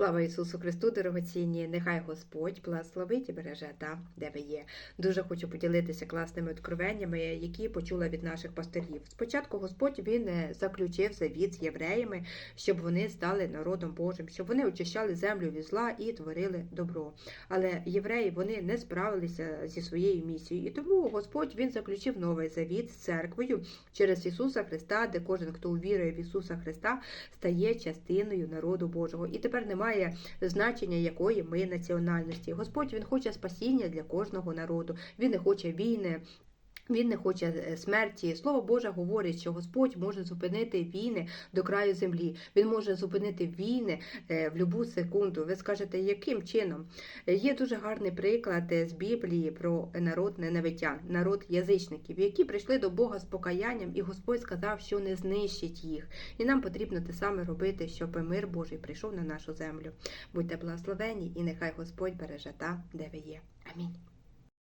Слава Ісусу Христу, дорогоцінні! Нехай Господь благословить і береже там, де ви є. Дуже хочу поділитися класними откровеннями, які почула від наших пастирів. Спочатку Господь він е, заключив завіт з євреями, щоб вони стали народом Божим, щоб вони очищали землю від зла і творили добро. Але євреї вони не справилися зі своєю місією, і тому Господь він заключив новий завіт з церквою через Ісуса Христа, де кожен, хто увірує в Ісуса Христа, стає частиною народу Божого. І тепер немає значення якої ми національності. Господь він хоче спасіння для кожного народу. Він не хоче війни. Він не хоче е, смерті. Слово Боже говорить, що Господь може зупинити війни до краю землі. Він може зупинити війни е, в будь-яку секунду. Ви скажете, яким чином? Е, Є дуже гарний приклад з Біблії про народ ненавитян, народ язичників, які прийшли до Бога з покаянням, і Господь сказав, що не знищить їх. І нам потрібно те саме робити, щоб мир Божий прийшов на нашу землю. Будьте благословені, і нехай Господь береже там, де ви є. Амінь.